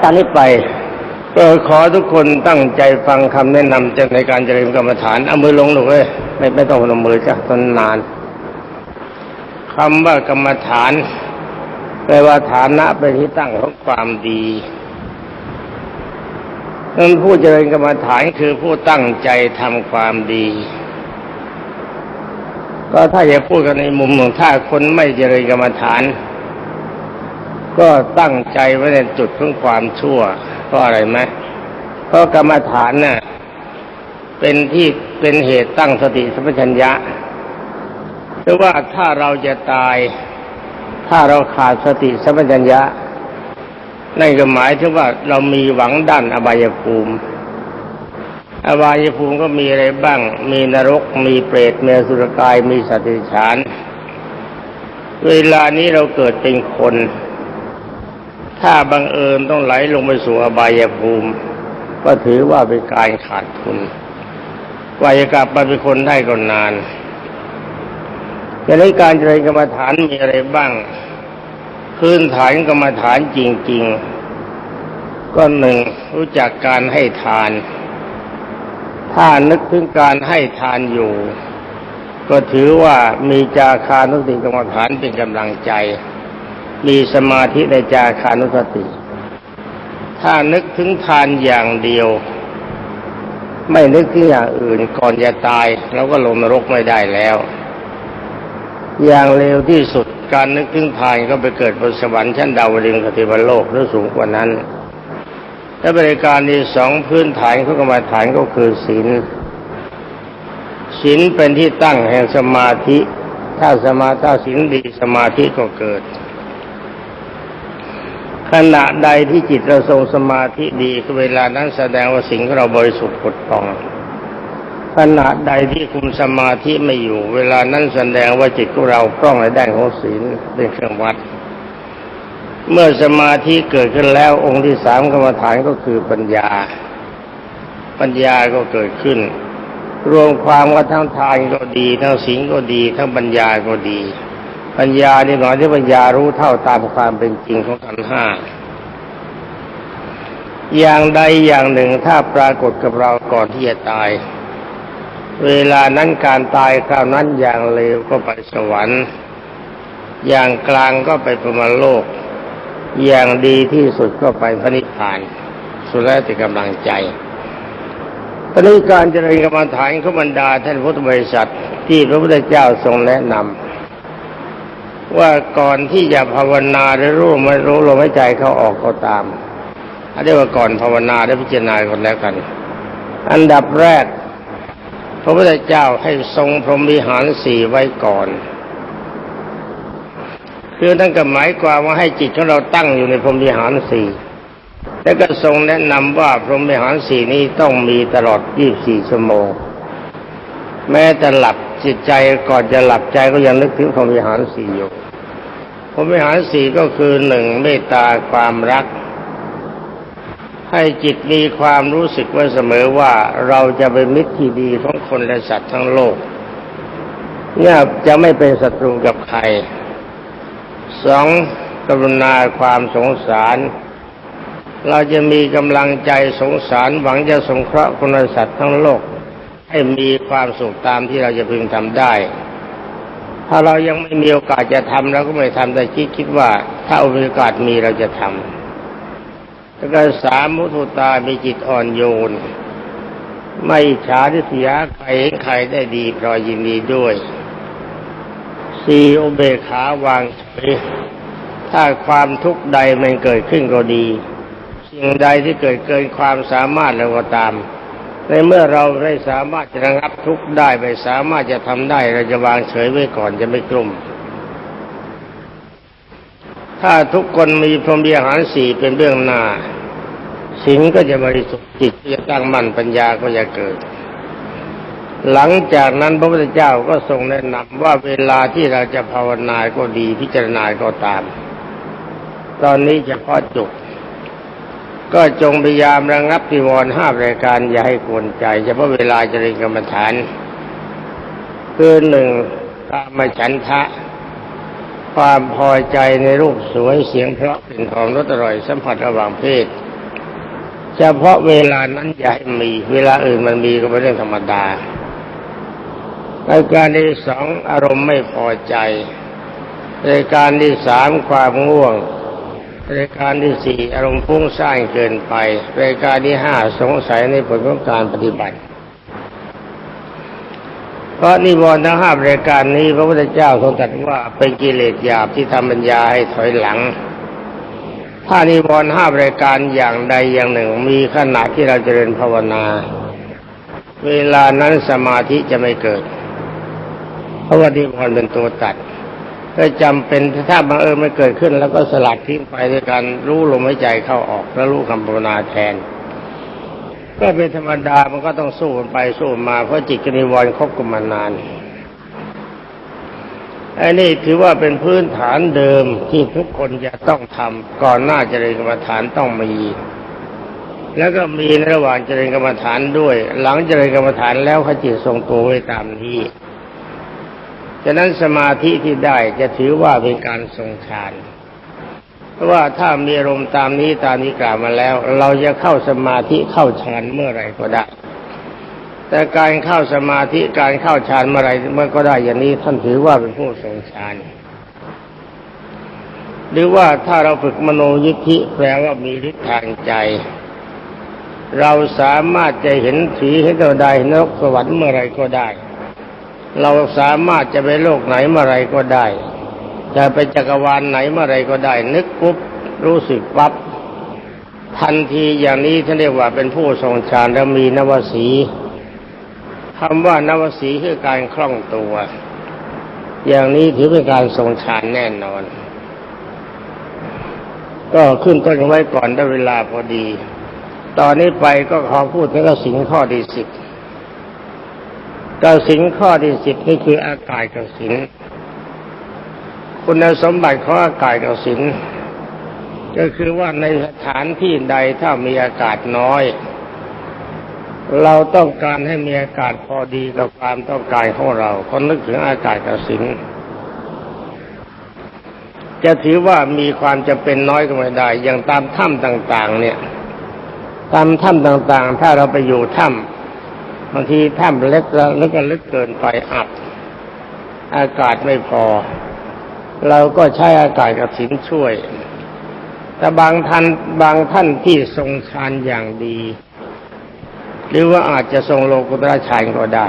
ตอนนี้ไปก็ขอทุกคนตั้งใจฟังคำแนะนำจากในการเจริญกรรมฐานเอามือลงหนูเอ้ยไม่ไม่ต้องพนมมือจ้ะตอนนานคำว่ากรรมฐานแปลว่าฐานะเป็นที่ตั้งของความดีนั้นผู้เจริญกรรมฐานคือผู้ตั้งใจทำความดี ก็ถ้าจะพูดกันในมุมของถ้าคนไม่เจริญกรรมฐาน ก็ตั้งใจไว้ในจุดของความชั่ว เพราะอะไรไหมเพราะกรรมฐานน่ะเป็นที่เป็นเหตุตั้งสติสัมปชัญญะหรือว่าถ้าเราจะตาย ถ้าเราขาดสติสัมปชัญญะนั่นก็หมายถึงว่าเรามีหวังด้านอบายภูมิ อบายภูมิก็มีอะไรบ้าง มีนรก มีเปรตมีสุรกาย มีสัตว์เดรัจฉาน เวลานี้เราเกิดเป็นคน ถ้าบังเอิญต้องไหลลงไปสู่อบายภูมิ ก็ถือว่าเป็นการขาดทุนกว่าจะกลับมาเป็นคนได้ก็นานกางนี้การเจริญกรรมฐานมีอะไรบ้าง พื้นฐานกรรมฐานจริง ๆ ก็หนึ่งรู้จักการให้ทาน ถ้านึกถึงการให้ทานอยู่ ก็ถือว่ามีจาคานุสติกรรมฐานเป็นกำลังใจ มีสมาธิในจาคานุสติ ถ้านึกถึงทานอย่างเดียว ไม่นึกถึงอย่างอื่นก่อนจะตายเราก็ลงนรกไม่ได้แล้ว อย่างเร็วที่สุดการนึกถึงทานก็ไปเกิดบนสวรรค์ชั้นดาวดึงสติวโลกหรือสูงกว่านั้น และบริการที่สองพื้นฐานของกรรมฐานก็คือศีลศีลเป็นที่ตั้งแห่งสมาธิ ถ้าสมาถ้าศีลดีสมาธิก็เกิด ขณะใดที่จิตเราทรงสมาธิดีเวลานั้นแสดงว่าสิ่งของเราบริสุทธิ์ผุดผ่องขณะใดที่คุมสมาธิไม่อยู่ เวลานั้นแสดงว่าจิตของเราคล่องในด้านของศีลเป็นเครื่องวัด เมื่อสมาธิเกิดขึ้นแล้วองค์ที่สามกรรมฐานก็คือปัญญา ปัญญาก็เกิดขึ้น รวมความว่าทั้งทานก็ดี ทั้งศีลก็ดี ทั้งปัญญาก็ดี ปัญญานี่หน่อยที่ปัญญารู้เท่าตามความเป็นจริงของขันห้าอย่างใดอย่างหนึ่งถ้าปรากฏกับเราก่อนที่จะตาย เวลานั้นการตายคราวนั้นอย่างเร็วก็ไปสวรรค์ อย่างกลางก็ไปพรหมโลก อย่างดีที่สุดก็ไปพระนิพพาน สุดแล้วแต่กำลังใจตอนนี้การเจริญกรรมฐานขบรรดาท่านพุทธบริษัทที่พระพุทธเจ้าทรงแนะนำ ว่าก่อนที่จะภาวนาได้รู้ไม่รู้ลมหายใจเขาออกก็ตามอันนี้ว่าก่อนภาวนาได้พิจารณาคนแล้วกัน อันดับแรก พระพุทธเจ้าให้ทรงพรหมวิหารสี่ไว้ก่อน คือท่านก็หมายความว่าให้จิตของเราตั้งอยู่ในพรหมวิหารสี่แล้วก็ทรงแนะนำว่าพรหมวิหารสี่นี้ต้องมีตลอด 24 ชั่วโมง แม้แต่หลับจิตใจก่อนจะหลับใจก็ยังนึกถึงพรหมวิหารสี่อยู่พรหมวิหารสี่ก็คือหนึ่งเมตตาความรัก ให้จิตมีความรู้สึกไว้เสมอว่าเราจะเป็นมิตรที่ดีของคนและสัตว์ทั้งโลกเนี่ยจะไม่เป็นศัตรูกับใครสองกรุณาความสงสาร เราจะมีกำลังใจสงสารหวังจะสงเคราะห์คนและสัตว์ทั้งโลก ให้มีความสุขตามที่เราจะพึงทำได้ ถ้าเรายังไม่มีโอกาสจะทำเราก็ไม่ทำแต่คิดคิดว่า ถ้าโอกาสมีเราจะทำแล้วก็สามมุทุตามีจิตอ่อนโยน ไม่ฉาทิษยาใครเห็นใครได้ดีพรอยยินดีด้วยสี่อุเบกขาวางเฉยถ้าความทุกข์ใดมันเกิดขึ้นก็ดี สิ่งใดที่เกิดเกินความสามารถเราก็ตาม ในเมื่อเราไม่สามารถจะระงับทุกข์ได้ไม่สามารถจะทำได้เราจะวางเฉยไว้ก่อนจะไม่กลุ่ม ถ้าทุกคนมีพรหมวิหารสี่เป็นเบื้องหน้าสิ่งก็จะบริสุทธิ์จิตก็จะตั้งมั่นปัญญาก็จะเกิด หลังจากนั้นพระพุทธเจ้าก็ทรงแนะนำว่าเวลาที่เราจะภาวนาก็ดีพิจารณาก็ตาม ตอนนี้เฉพาะจุก ก็จงพยายามระงับปิวรณ์ห้ารายการอย่าให้กวนใจเฉพาะเวลาเจริญกรรมฐานคือหนึ่งกามฉันทะ ความพอใจในรูปสวยเสียงเพราะกลิ่นหอมรสอร่อยสัมผัสระหว่างเพศ เฉพาะเวลานั้นอย่าให้มี เวลาอื่นมันมีก็เป็นเรื่องธรรมดาราการที่สองอารมณ์ไม่พอใจรายการที่สามความง่วง รายการที่สี่อารมณ์ฟุ้งซ่านเกินไปรายการที่ห้าสงสัยในผลของการปฏิบัติ เพราะนิวรณ์ทั้งห้ารายการนี้พระพุทธเจ้าทรงตรัสว่าเป็นกิเลสหยาบที่ทำปัญญาให้ถอยหลัง ถ้านิวรณ์ห้ารายการอย่างใดอย่างหนึ่ง มีขณะที่เราเจริญภาวนา เวลานั้นสมาธิจะไม่เกิด เพราะว่านิวรณ์เป็นตัวตัด ก็จำเป็นถ้าบังเอิญไม่เกิดขึ้น แล้วก็สลัดทิ้งไปด้วยการรู้ลมหายใจเข้าออกแล้วรู้คำภาวนาแทน ก็เป็นธรรมดามันก็ต้องสู้กันไปสู้มาเพราะจิตกนิวรณ์คบกันมานานอันนี้ถือว่าเป็นพื้นฐานเดิมที่ทุกคนจะต้องทำก่อนหน้าเจริญกรรมฐานต้องมี แล้วก็มีในระหว่างเจริญกรรมฐานด้วย หลังเจริญกรรมฐานแล้วขจิตทรงตัวไว้ตามนี้ ฉะนั้นสมาธิที่ได้จะถือว่าเป็นการทรงฌานเพราะว่าถ้ามีอารมณ์ตามนี้ตามนี้กล่าวมาแล้ว เราจะเข้าสมาธิเข้าฌานเมื่อไรก็ได้ แต่การเข้าสมาธิการเข้าฌานเมื่อไรเมื่อก็ได้อย่างนี้ท่านถือว่าเป็นผู้ทรงฌานหรือว่าถ้าเราฝึกมโนยิทธิแปลว่ามีฤทธิ์ทางใจ เราสามารถจะเห็นผีเห็นตัวใดเห็นนรกสวรรค์เมื่อไรก็ได้ เราสามารถจะไปโลกไหนเมื่อไรก็ได้ จะไปจักรวาลไหนเมื่อไรก็ได้ นึกปุ๊บรู้สึกปั๊บทันทีอย่างนี้ท่านเรียกว่าเป็นผู้ทรงฌานและมีนวสีคำว่านวสีคือการคล่องตัว อย่างนี้ถือเป็นการทรงฌานแน่นอน ก็ขึ้นต้นไว้ก่อนได้เวลาพอดี ตอนนี้ไปก็ขอพูดถึงสิงข้อที่สิบ กสิงข้อที่สิบนี่คืออากาศกสิน คุณสมบัติของอากาศกสิน ก็คือว่าในสถานที่ใดถ้ามีอากาศน้อย เราต้องการให้มีอากาศพอดีกับความต้องการของเราคนนึกถึงอากาศกสินจะถือว่ามีความจำเป็นน้อยก็ไม่ได้ อย่างตามถ้ำต่าง ๆ เนี่ย ตามถ้ำต่างๆ ถ้าเราไปอยู่ถ้ำ บางทีถ้ำเล็กแล้วแล้วก็ลึกเกินไปอับอากาศไม่พอ เราก็ใช้อากาศกับสินช่วย แต่บางท่านบางท่านที่ทรงฌานอย่างดี หรือว่าอาจจะทรงโลกุตระฌานก็ได้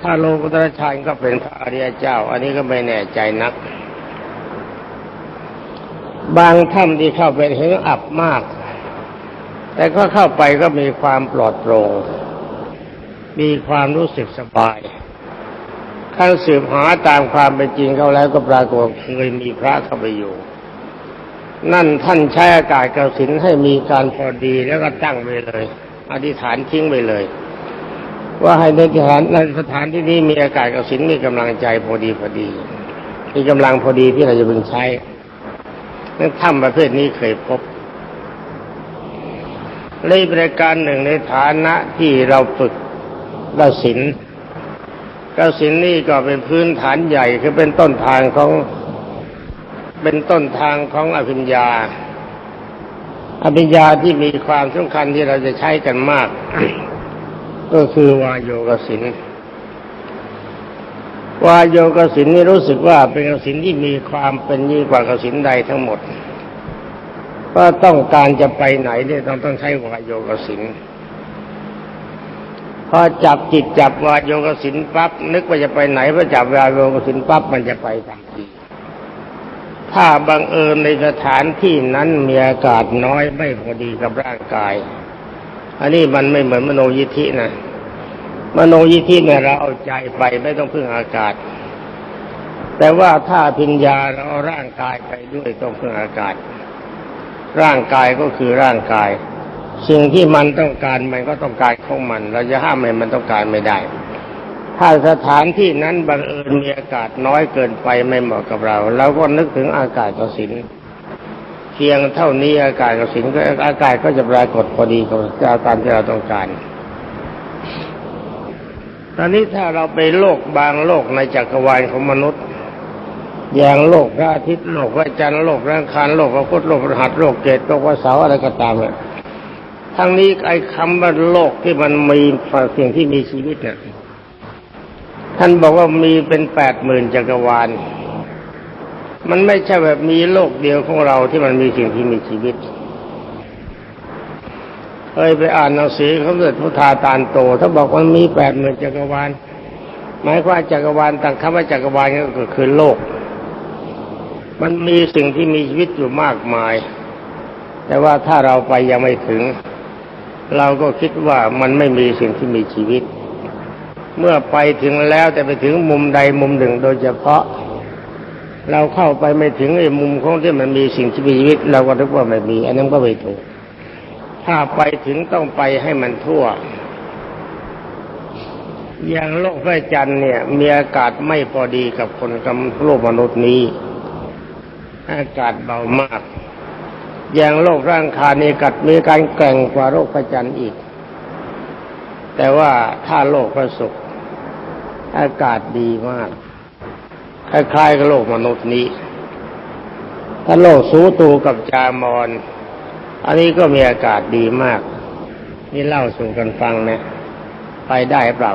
ถ้าโลกุตระฌานก็เป็นพระอริยเจ้า อันนี้ก็ไม่แน่ใจนัก บางถ้ำที่เข้าไปเห็นอับมาก แต่ก็เข้าไปก็มีความปลอดโปร่ง มีความรู้สึกสบายขั้นสืบหาตามความเป็นจริงเขาแล้วก็ปรากฏเคยมีพระเข้าไปอยู่ นั่นท่านใช้อากาศกสินให้มีการพอดีแล้วก็ตั้งไว้เลย อธิษฐานทิ้งไปเลย ว่าให้ในสถานในสถานที่นี้มีอากาศกสินมีกำลังใจพอดีพอดีมีกำลังพอดีที่เราจะพึงใช้นั่นถ้ำประเภทนี้เคยพบเลยบริการหนึ่งในฐานะที่เราฝึก กสินกสินนี่ก็เป็นพื้นฐานใหญ่คือเป็นต้นทางของเป็นต้นทางของอภิญญา อภิญญาที่มีความสำคัญที่เราจะใช้กันมาก ก็คือวายโยกสินวายโยกสินนี่รู้สึกว่าเป็นกสินที่มีความเป็นยิ่งกว่ากสินใดทั้งหมดก็ต้องการจะไปไหนเนี่ยต้องต้องใช้วายโยกสิน พอจับจิตจับวายโยกสินปั๊บนึกว่าจะไปไหนพอจับวาโยกสินปั๊บมันจะไปทันทีถ้าบังเอิญในสถานที่นั้นมีอากาศน้อยไม่พอดีกับร่างกาย อันนี้มันไม่เหมือนมโนยิธินะมโนยิธิเนี่ยเราเอาใจไปไม่ต้องพึ่งอากาศ แต่ว่าถ้าพิญญาเราเอาร่างกายไปด้วยต้องพึ่งอากาศ ร่างกายก็คือร่างกาย สิ่งที่มันต้องการมันก็ต้องการของมัน เราจะห้ามให้มันต้องการไม่ได้ ถ้าสถานที่นั้นบังเอิญมีอากาศน้อยเกินไปไม่เหมาะกับเราเราก็นึกถึงอากาศกสินเพียงเท่านี้อากาศกสินก็อากาศก็จะปรากฏพอดีกับตามที่เราต้องการตอนนี้ถ้าเราไปโลกบางโลกในจักรวาลของมนุษย์ อย่างโลกพระอาทิตย์โลกพระจันทร์โลกแรงคารโลกพระพุธโลกพระหัสโลกเกตโลกพระเสาร์อะไรก็ตามเนี่ย ทั้งนี้ไอ้คำว่าโลกที่มันมีสิ่งที่มีชีวิตเนี่ยท่านบอกว่ามีเป็นแปดหมื่นจักรวาล มันไม่ใช่แบบมีโลกเดียวของเราที่มันมีสิ่งที่มีชีวิตเคยไปอ่านหนังสือเขาเกิดพุทธาตานโตถ้าบอกว่ามีแปดหมื่นจักรวาลหมายความจักรวาลต่างคำว่าจักรวาลก็คือโลก มันมีสิ่งที่มีชีวิตอยู่มากมาย แต่ว่าถ้าเราไปยังไม่ถึง เราก็คิดว่ามันไม่มีสิ่งที่มีชีวิต เมื่อไปถึงแล้วแต่ไปถึงมุมใดมุมหนึ่งโดยเฉพาะ เราเข้าไปไม่ถึงไอ้มุมของที่มันมีสิ่งที่มีชีวิต เราก็นึกว่าไม่มี อันนั้นก็ไม่ถูกถ้าไปถึงต้องไปให้มันทั่วอย่างโลกพระจันทร์เนี่ย มีอากาศไม่พอดีกับคนกับโลกมนุษย์นี้ อากาศเบามาก อย่างโลกร่างคานี่กัดมีการแกร่งกว่าโลกพระจันทร์อีก แต่ว่าถ้าโลกพระศุกร์อากาศดีมาก คล้ายๆกับโลกมนุษย์นี้ ถ้าโลกสูตูกับจามอนอันนี้ก็มีอากาศดีมาก นี่เล่าสู่กันฟังนะไปได้เปล่า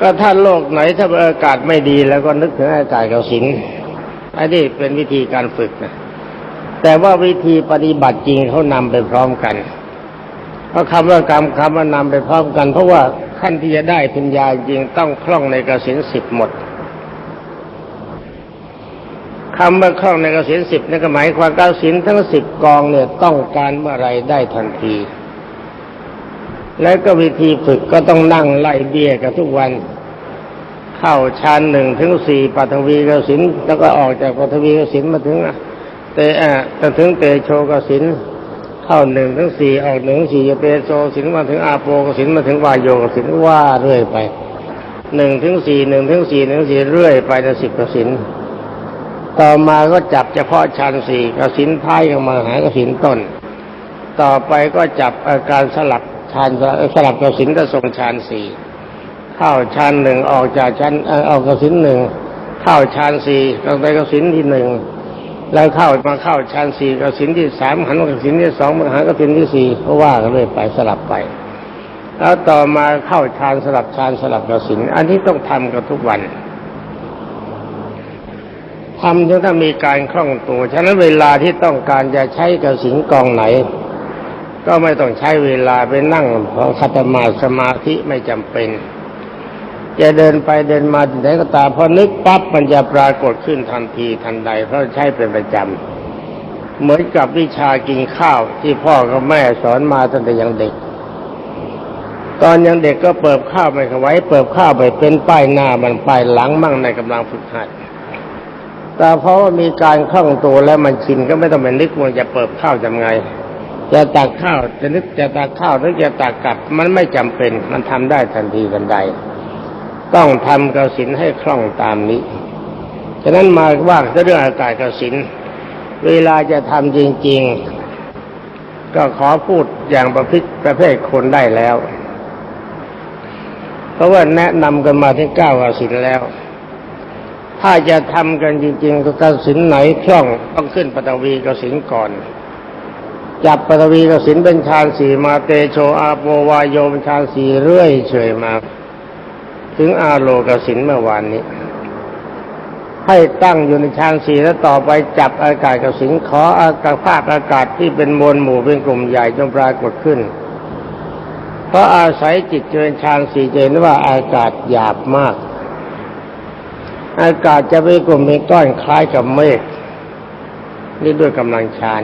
ก็ถ้าโลกไหนถ้าอากาศไม่ดีแล้วก็นึกถึงอากาศเกสิน อันนี้เป็นวิธีการฝึกนะแต่ว่าวิธีปฏิบัติจริงเขานำไปพร้อมกันเพราะคำว่ากรรมคำว่านำไปพร้อมกัน เพราะว่าขั้นที่จะได้ปัญญาจริงต้องคล่องในกสินสิบหมดคำว่าคล่องในกสินสิบนั่นก็หมายความกสินทั้งสิบกองเนี่ยต้องการเมื่อไรได้ทันที แล้วก็วิธีฝึกก็ต้องนั่งไล่เบี้ยกันทุกวัน เข้าชั้นหนึ่งถึงสี่ปัทวีกสินแล้วก็ออกจากปัทวีกสินมาถึงเตอะถึงเตโชกสินเข้าหนึ่งถึงสี่ออกหนึ่งสี่เตโชสินมาถึงอาโปกสินมาถึงวายโยกสินว่าเรื่อยไปหนึ่งถึงสี่หนึ่งถึงสี่หนึ่งสี่เรื่อยไปในสิบกสินต่อมาก็จับเฉพาะชั้นสี่กสินท้ายเข้ามาหากสินต้น ต่อไปก็จับอาการสลับชานสลับกสินจะส่งชานสี่ เข้าชานหนึ่งออกจากชั้นออกกสินหนึ่งเข้าชานสี่ลงไปกสินที่หนึ่งแล้วเข้ามาเข้าชานสี่กสินที่สามหันกสินที่สองมาหากสินที่สี่ก็ว่ากันเลยไปสลับไป แล้วต่อมาเข้าชานสลับชานสลับกสินอันนี้ต้องทำกันทุกวันทำจนถ้ามีการคล่องตัว ฉะนั้นเวลาที่ต้องการจะใช้กสินกองไหน ก็ไม่ต้องใช้เวลาไปนั่งเพราะคัตมาสมาธิไม่จำเป็น จะเดินไปเดินมาที่ไหนก็ตามพอนึกปั๊บมันจะปรากฏขึ้นทันทีทันใด เพราะใช้เป็นประจำ เหมือนกับวิชากินข้าวที่พ่อกับแม่สอนมาตั้งแต่ยังเด็ก ตอนยังเด็กก็เปิบข้าวไม่ไหวเปิบข้าวไปเป็นป้ายหน้ามันป้ายหลังมั่งในกำลังฝึกหัดแต่เพราะว่ามีการคล่องตัวแล้วมันชินก็ไม่ต้องไปนึกว่าจะเปิบข้าวทำไงจะตักข้าวจะนึกจะตักข้าวหรือจะตักกลับ มันไม่จำเป็น มันทำได้ทันทีทันใด ต้องทำกสินให้คล่องตามนี้ ฉะนั้นมาว่าเรื่องอากาศกสิน เวลาจะทำจริง ๆ ก็ขอพูดอย่างประพิประเภทคนได้แล้ว เพราะว่าแนะนำกันมาที่เก้ากสินแล้ว ถ้าจะทำกันจริง ๆ ก็กสินไหนคล่องต้องขึ้นปฐวีกสินก่อนจับปฐวีกสินเป็นฌานสี่มาเตโชอาโปวายโยเป็นฌานสี่เรื่อยเฉยมา ถึงอาโลกสินเมื่อวานนี้ ให้ตั้งอยู่ในฌานสี่แล้วต่อไปจับอากาศกสินขออากาศภาพอากาศที่เป็นมวลหมู่เป็นกลุ่มใหญ่จงปรากฏขึ้น เพราะอาศัยจิตเจริญฌานสี่เจนว่าอากาศหยาบมาก อากาศจะเป็นกลุ่มเป็นก้อนคล้ายกับเมฆนี่ด้วยกำลังฌาน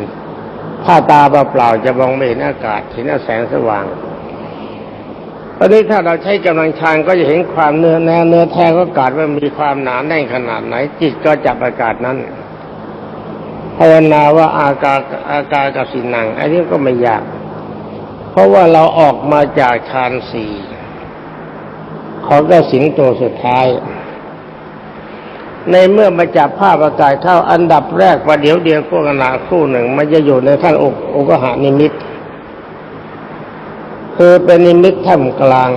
ถ้าตาเปล่าจะมองไม่เห็นอากาศเห็นแสงสว่าง อนนี้ถ้าเราใช้กำลังฌานก็จะเห็นความเนื้อแนวเนื้อแท้ก็อากาศว่ามีความหนาแน่นขนาดไหน จิตก็จับอากาศนั้นภาวนาว่าอากาศอากาศกับสินัง อันนี้ก็ไม่ยาก เพราะว่าเราออกมาจากฌานสี่ของกสิงตัวสุดท้าย ในเมื่อมาจับภาพอากาศเข้าอันดับแรกว่าเดี๋ยวเดียวพวกขณะคู่หนึ่ง มันจะอยู่ในขั้นอกอกหานิมิต คือเป็นนิมิตท่ามกลาง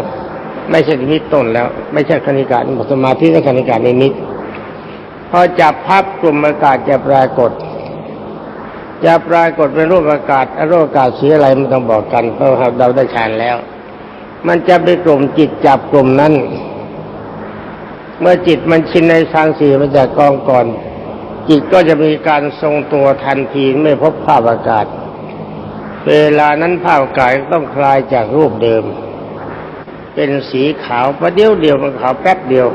ไม่ใช่นิมิตต้นแล้ว ไม่ใช่คณิกาสมาธิและคณิกานิมิตพอจับภาพกลุ่มอากาศจะปรากฏ จะปรากฏเป็นรูปอากาศรูปอากาศสีอะไรไม่ต้องบอกกันเพราะเราได้ฌานแล้ว มันจะไปกลุ่มจิตจับกลุ่มนั้น เมื่อจิตมันชินในฌานสี่มันจะกองก่อน จิตก็จะมีการทรงตัวทันทีไม่พบภาพอากาศ เวลานั้นภาพอากาศต้องคลายจากรูปเดิม เป็นสีขาวประเดี๋ยวเดียวมันขาวแป๊บเดียว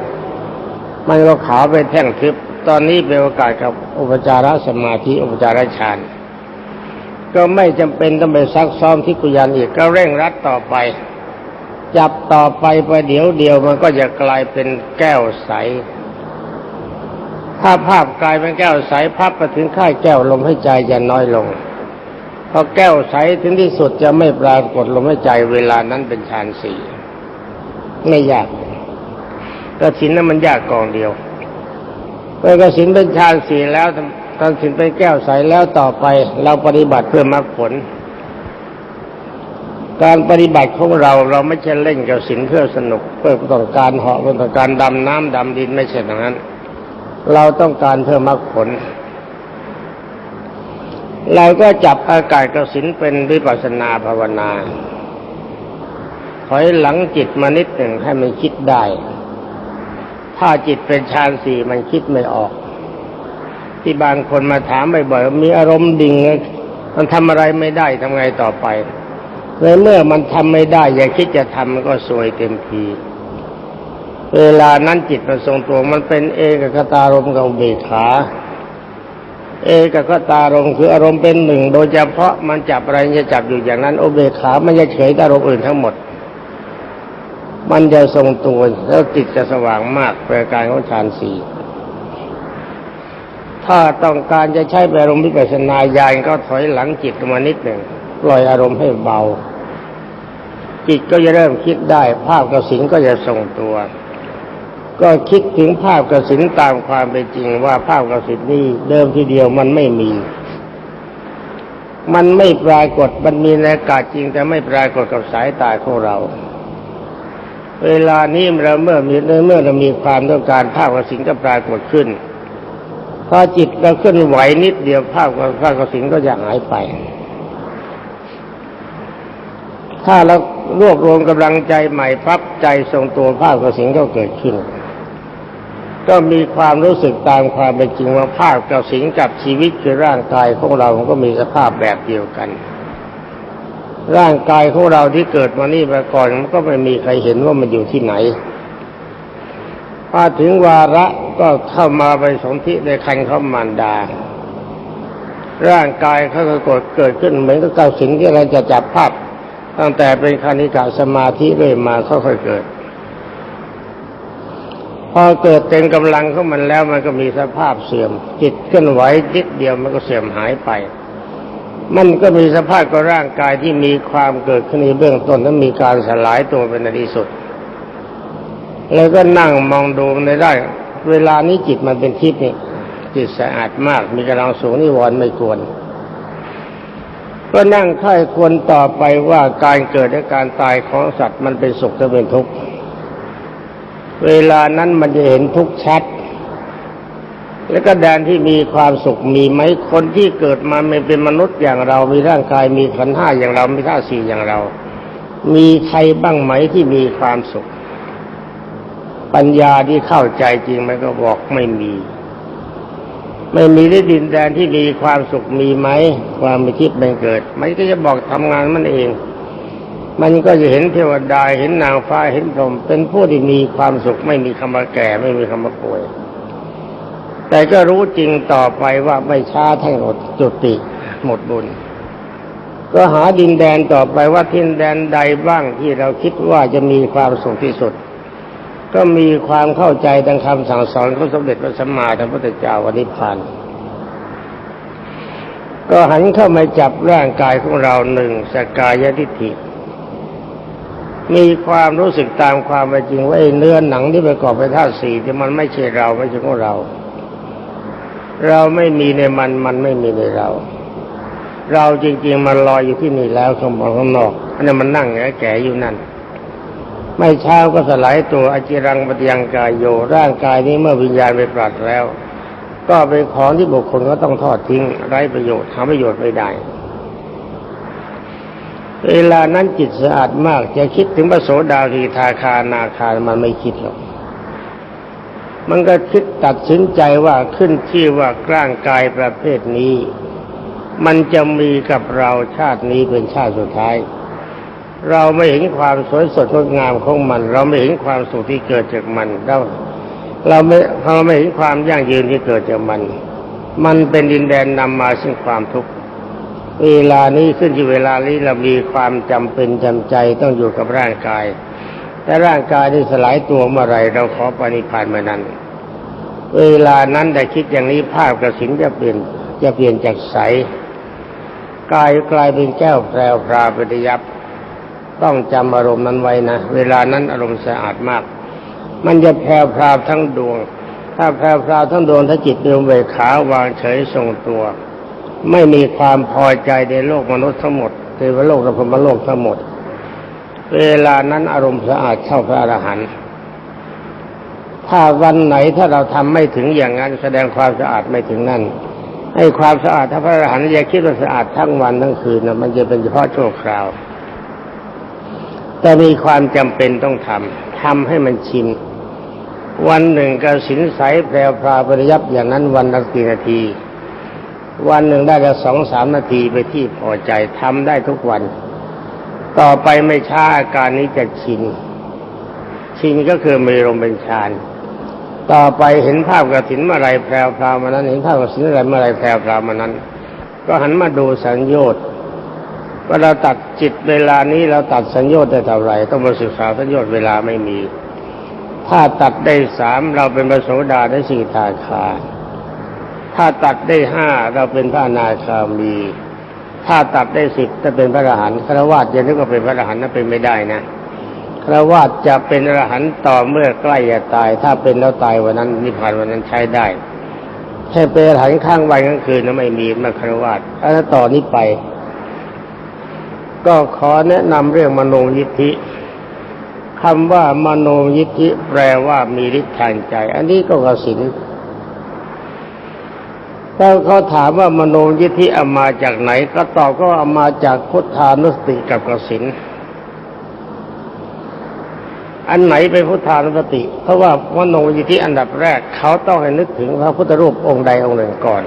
มันก็ขาวเป็นแท่งทึบ ตอนนี้เป็นโอกาสกับอุปจารสมาธิอุปจารฌานก็ไม่จำเป็นต้องไปซักซ้อมที่กุยานอีกก็เร่งรัดต่อไป จับต่อไปประเดี๋ยวเดียวมันก็จะกลายเป็นแก้วใส ถ้าภาพกลายเป็นแก้วใสพับไปถึงค่ายแก้วลมให้ใจจะน้อยลง พอแก้วใสถึงที่สุดจะไม่ปรากฏลมให้ใจเวลานั้นเป็นฌานสี่ไม่ยากกระสินนั้นมันยากกองเดียวเมื่อกระสินเป็นฌานสี่แล้วตอนสินเป็นแก้วใสแล้วต่อไป เราปฏิบัติเพื่อมรรคผล การปฏิบัติของเราเราไม่ใช่เล่นกับสินเพื่อสนุก เพื่อต้องการเหาะเพื่อต้องการดำน้ำดำดินไม่ใช่อย่างนั้น เราต้องการเพื่อมรรคผล เราก็จับอากาศกสินเป็นวิปัสนาภาวนาถอยหลังจิตมานิดหนึ่งให้มันคิดได้ ถ้าจิตเป็นฌานสี่มันคิดไม่ออก ที่บางคนมาถามบ่อยๆมีอารมณ์ดิ่งมันทำอะไรไม่ได้ทำไงต่อไปในเมื่อมันทำไม่ได้ อย่าคิดจะทำมันก็สวยเต็มทีเวลานั้นจิตมันทรงตัวมันเป็นเอกคตารมกับเบขา เอกคตารมณ์คืออารมณ์เป็นหนึ่ง โดยเฉพาะมันจับอะไรจะจับอยู่อย่างนั้นอุเบกขาไมันจะเฉยกับอารมณ์อื่นทั้งหมด มันจะทรงตัวแล้วจิตจะสว่างมากเป็นการของฌานสี่ถ้าต้องการจะใช้อารมณ์วิปัสสนาญาณก็ถอยหลังจิตมานิดหนึ่งปล่อยอารมณ์ให้เบา จิตก็จะเริ่มคิดได้ ภาพกับสินก็จะทรงตัว ก็คิดถึงภาพกระสินตามความเป็นจริงว่าภาพกระสินนี้เดิมทีเดียวมันไม่มี มันไม่ปรากฏมันมีในอากาศจริงแต่ไม่ปรากฏกับสายตาของเรา เวลานี้เราเมื่อมีเมื่อเรามีความต้องการภาพกระสินก็ปรากฏขึ้นพอจิตเราเคลื่อนไหวนิดเดียวภาพกับภาพกสินก็จะหายไปถ้าเรารวบรวมกำลังใจใหม่ปั๊บใจทรงตัวภาพกระสิงก็เกิดขึ้น ก็มีความรู้สึกตามความเป็นจริงว่าภาพกสิงกับชีวิตคือร่างกายของเรามันก็มีสภาพแบบเดียวกัน ร่างกายของเราที่เกิดมานี่มาก่อนมันก็ไม่มีใครเห็นว่ามันอยู่ที่ไหนพอถึงวาระก็เข้ามาไปสนธิในคันเขามารดา ร่างกายเขาก็เกิดเกิดขึ้นเหมือนกับเก้าสิ่งที่เราจะจับภาพ ตั้งแต่เป็นคาณิกาสมาธิเรื่อยมาค่อยๆเกิด พอเกิดเต็มกำลังของมันแล้วมันก็มีสภาพเสื่อม จิตเคลื่อนไหวจิตเดียวมันก็เสื่อมหายไป มันก็มีสภาพกับร่างกายที่มีความเกิดขึ้นในเบื้องต้นและมีการสลายตัวเป็นในที่สุด แล้วก็นั่งมองดูในได้ เวลานี้จิตมันเป็นทิพย์นี่จิตสะอาดมาก มีกำลังสูงนิวรณ์ไม่กวนก็นั่งค่ายควรต่อไปว่าการเกิดและการตายของสัตว์มันเป็นสุขหรือเป็นทุกข์ เวลานั้นมันจะเห็นทุกชัด แล้วก็แดนที่มีความสุขมีไหมคนที่เกิดมาไม่เป็นมนุษย์อย่างเรา มีร่างกายมีขันห้าอย่างเรา มีท่าสี่อย่างเรา มีใครบ้างไหมที่มีความสุข ปัญญาที่เข้าใจจริงมันก็บอกไม่มี ไม่มีได้ดินแดนที่มีความสุขมีไหมความม่คิดมันเกิด มันก็จะบอกทำงานมันเอง มันก็จะเห็นเทวดาเห็นนางฟ้าเห็นพรหมเป็นผู้ที่มีความสุขไม่มีคำว่าแก่ไม่มีคำว่าป่วย แต่ก็รู้จริงต่อไปว่าไม่ช้าทั้งหมดจุติหมดบุญ ก็หาดินแดนต่อไปว่าทินแดนใดบ้างที่เราคิดว่าจะมีความสุขที่สุด ก็มีความเข้าใจดังคำสั่งสอนของสมเด็จพระสัมมาสัมพุทธเจ้าวันนิพพานก็หันเข้ามาจับร่างกายของเราหนึ่งสกายทิฏฐิ มีความรู้สึกตามความเป็นจริงว่าเนื้อหนังที่ประกอบไปธาตุสี่ที่มันไม่ใช่เราไม่ใช่ของเรา เราไม่มีในมันมันไม่มีในเรา เราจริง ๆ มันลอยอยู่ที่นี่แล้วข้างบนข้างนอกอันนี้มันนั่งแก่อยู่นั่น ไม่เช้าก็สลายตัวอจิรังปฏิยังกายโยร่างกายนี้เมื่อวิญญาณไปปราดแล้ว ก็เป็นของที่บุคคลก็ต้องทอดทิ้งไร้ประโยชน์หาประโยชน์ไม่ได้ เวลานั้นจิตสะอาดมากจะคิดถึงพระโสดาทีทาคานาคามันไม่คิดหรอกมันก็คิดตัดสินใจว่าขึ้นที่ว่าร่างกายประเภทนี้ มันจะมีกับเราชาตินี้เป็นชาติสุดท้าย เราไม่เห็นความสวยสดงดงามของมัน เราไม่เห็นความสุขที่เกิดจากมันเราเราไม่เราไม่เห็นความยั่งยืนที่เกิดจากมัน มันเป็นดินแดนนำมาซึ่งความทุกข์ เวลานี้ขึ้นอยู่เวลานี้เรามีความจำเป็นจำใจต้องอยู่กับร่างกายแต่ร่างกายที่สลายตัวเมื่อไรเราขอปณิพานเมื่อนั้น เวลานั้นได้คิดอย่างนี้ภาพกระสินจะเปลี่ยนจะเปลี่ยนจากใสกายกลายเป็นแก้วแพรวพราปฏิยับต้องจำอารมณ์นั้นไว้นะ เวลานั้นอารมณ์สะอาดมาก มันจะแพรวพราวทั้งดวง ถ้าแพรวพราวทั้งดวงถ้าจิตดวงเบกขาวางเฉยทรงตัว ไม่มีความพอใจในโลกมนุษย์ทั้งหมดเทวโลกและพมโลกทั้งหมด เวลานั้นอารมณ์สะอาดเข้าพระอรหันต์ถ้าวันไหนถ้าเราทำไม่ถึงอย่างนั้นแสดงความสะอาดไม่ถึงนั่นให้ความสะอาดถ้าพระอรหันต์อย่าคิดว่าสะอาดทั้งวันทั้งคืนนะมันจะเป็นเฉพาะชั่วคราว แต่มีความจำเป็นต้องทำทำให้มันชินวันหนึ่งกสินใสแพรวพราปริยับอย่างนั้นวันละกี่นาที วันหนึ่งได้ละสองสามนาทีไปที่พอใจทำได้ทุกวัน ต่อไปไม่ช้าอาการนี้จะชิน ชินก็คือมีลมเป็นฌานต่อไปเห็นภาพกระถินเมื่อไรแพรวพรามานั้น เห็นภาพกระถินอะไรเมื่อไรแพรวพรามานั้น ก็หันมาดูสัญญชน์ว่าเราตัดจิตเวลานี้เราตัดสัญญชน์ได้เท่าไหร่ต้องมาศึกษาสัญญชน์เวลาไม่มี ถ้าตัดได้สามเราเป็นพระโสดาได้สี่ทาคา ถ้าตัดได้ห้าเราเป็นพระนาคามี ถ้าตัดได้สิบจะเป็นพระอรหันต์คารวะจะนึกว่าเป็นพระอรหันต์นั้นเป็นไม่ได้นะคารวะจะเป็นอรหันต์ต่อเมื่อใกล้จะตาย ถ้าเป็นแล้วตายวันนั้นนิพพานวันนั้นใช้ได้แค่เป็นอรหันต์ข้างวันกลางคืนนั้นไม่มีมาคารวะอันนั้นต่อนนี้ไป ก็ขอแนะนำเรื่องมโนยิทธิคำว่ามโนยิทธิแปลว่ามีฤทธิ์ทางใจ อันนี้ก็กสิน ถ้าเขาถามว่ามโนยิทธิเอามาจากไหน ก็ตอบก็เอามาจากพุทธานุสติกับกสินอันไหนเป็นพุทธานุสติ เพราะว่ามโนยิทธิอันดับแรก เขาต้องให้นึกถึงพระพุทธรูปองค์ใดองค์หนึ่งก่อน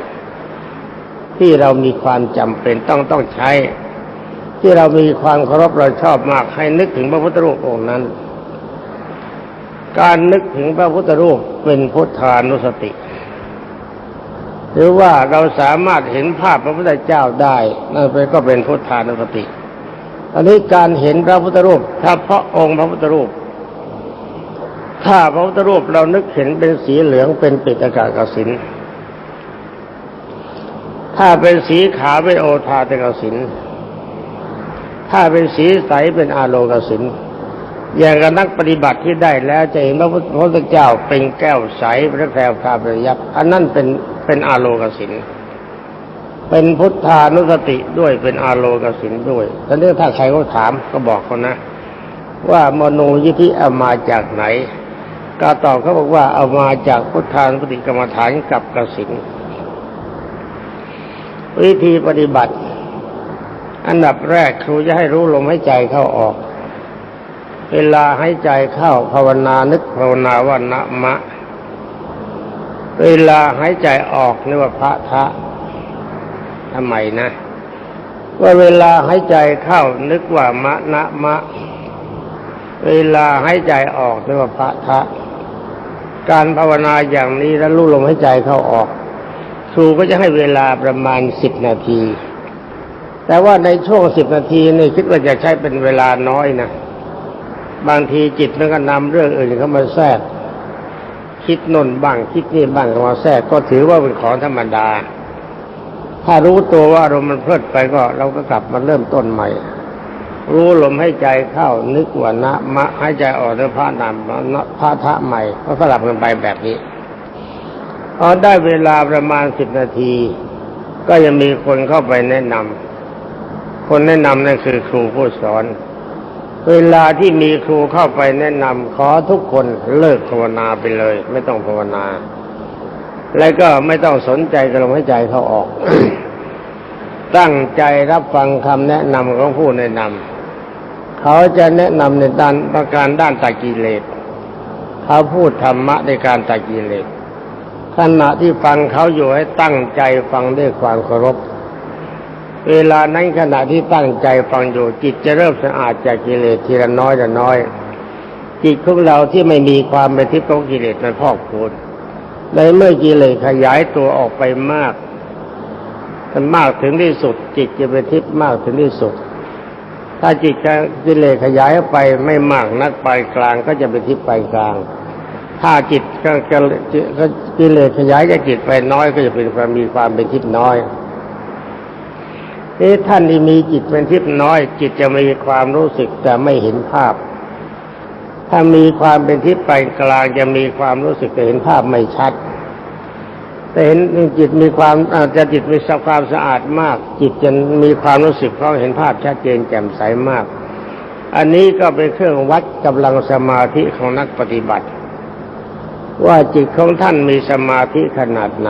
ที่เรามีความจำเป็นต้องต้องใช้ ที่เรามีความเคารพเราชอบมาก ให้นึกถึงพระพุทธรูปองค์นั้น การนึกถึงพระพุทธรูปเป็นพุทธานุสติ หรือว่าเราสามารถเห็นภาพพระพุทธเจ้าได้นั่นเป็นก็เป็นพุทธานุสติ อันนี้การเห็นพระพุทธรูปถ้าพระองค์พระพุทธรูป ถ้าพระพุทธรูปเรานึกเห็นเป็นสีเหลืองเป็นปิตกากสินถ้าเป็นสีขาวเป็นโอทาตกสินถ้าเป็นสีใสเป็นอาโลกสินอย่างกับนักปฏิบัติที่ได้แล้วจะเห็นพระพุทธเจ้าเป็นแก้วใสพระแพรวพราปรยับอันนั้นเป็น เป็นอาโลกสินเป็นพุทธานุสติด้วยเป็นอาโลกสินด้วยตอนนี้ถ้าใครเขาถามก็บอกเขานะ ว่ามโนยิธิเอามาจากไหนก็ตอบเขาบอกว่าเอามาจากพุทธานุสติกรรมฐานกับกสินวิธีปฏิบัติ อันดับแรกครูจะให้รู้ลมให้ใจเข้าออก เวลาให้ใจเข้าภาวนานึกภาวนาว่านะมะ เวลาหายใจออกนึกว่าพระทะทำไมนะ ว่าเวลาหายใจเข้านึกว่ามะนะมะ เวลาหายใจออกนึกว่าพระทะ การภาวนาอย่างนี้แล้วรู้ลมหายใจเข้าออกครูก็จะให้เวลาประมาณสิบนาที แต่ว่าในช่วงสิบนาทีนี่คิดว่าจะใช้เป็นเวลาน้อยนะ บางทีจิตมันก็นำเรื่องอื่นเข้ามาแทรก คิดนนบ้างคิดนี่บ้างเข้ามาแทรกก็ถือว่าเป็นของธรรมดา ถ้ารู้ตัวว่าอารมมันเพลิดไปก็ เราก็กลับมาเริ่มต้นใหม่ รู้ลมให้ใจเข้านึกว่านะมะให้ใจออกด้วยพระนามพระทะใหม่ ก็สลับกันไปแบบนี้พอได้เวลาประมาณสิบนาที ก็ยังมีคนเข้าไปแนะนำคนแนะนำนั่นคือครูผู้สอน เวลาที่มีครูเข้าไปแนะนำขอทุกคนเลิกภาวนาไปเลย ไม่ต้องภาวนา แล้วก็ไม่ต้องสนใจกับลมหายใจเขาออก ตั้งใจรับฟังคำแนะนำของผู้แนะนำเขาจะแนะนำในด้านประการด้านตัดกิเลสเขาพูดธรรมะในการตัดกิเลสขณะที่ฟังเขาอยู่ให้ตั้งใจฟังด้วยความเคารพ เวลานั้นขณะที่ตั้งใจฟังอยู่จิตจะเริ่มสะอาดจากกิเลสทีละน้อยละน้อย จิตของเราที่ไม่มีความเป็นทิพย์ของกิเลสมันพอกพูนในเมื่อกิเลสขยายตัวออกไปมากมันมากถึงที่สุด จิตจะเป็นทิพย์มากถึงที่สุด ถ้าจิตกิเลสขยายไปไม่มากนักปานกลางก็จะเป็นทิพย์ปานกลาง ถ้าจิตก็กิเลสขยายจากจิตไปน้อยก็จะเป็นความมีความเป็นทิพย์น้อย นี่ท่านที่มีจิตเป็นทิพย์น้อย จิตจะมีความรู้สึกแต่ไม่เห็นภาพ ถ้ามีความเป็นทิพย์ปานกลางจะมีความรู้สึกแต่เห็นภาพไม่ชัดแต่เห็นจิตมีความอาจจะจิตมีความสะอาดมาก จิตจะมีความรู้สึกเพราะเห็นภาพชัดเจนแจ่มใสมาก อันนี้ก็เป็นเครื่องวัดกำลังสมาธิของนักปฏิบัติ ว่าจิตของท่านมีสมาธิขนาดไหน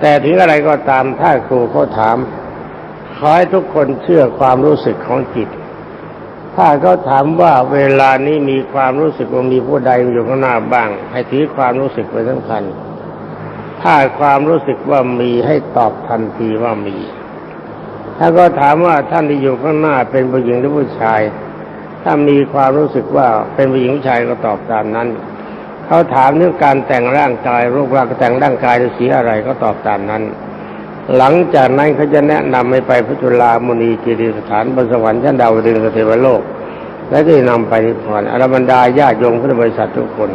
แต่ถึงอะไรก็ตามถ้าครูเขาถาม ขอให้ทุกคนเชื่อความรู้สึกของจิต ถ้าเขาถามว่าเวลานี้มีความรู้สึกว่ามีผู้ใดอยู่ข้างหน้าบ้าง ให้ถือความรู้สึกเป็นสำคัญ ถ้าความรู้สึกว่ามีให้ตอบทันทีว่ามี ถ้าก็ถามว่าท่านที่อยู่ข้างหน้าเป็นผู้หญิงหรือผู้ชาย ถ้ามีความรู้สึกว่าเป็นผู้หญิงผู้ชายก็ตอบตามนั้น เขาถามเรื่องการแต่งร่างกายรูปร่างแต่งร่างกายด้วยสีอะไรก็ตอบตามนั้น หลังจากนั้นเขาจะแนะนำให้ไปพระจุลามุนีกิริสถานบนสวรรค์ชั้นดาวดึงสเทวโลก และก็จะนำไปนิพพานอรบรรดาญาติโยมพุทธบริษัททุกคน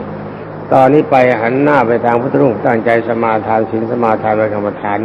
ตอนนี้ไปหันหน้าไปทางพุทธรูปตั้งใจสมาทานศีลสมาทานไว้กรรมฐาน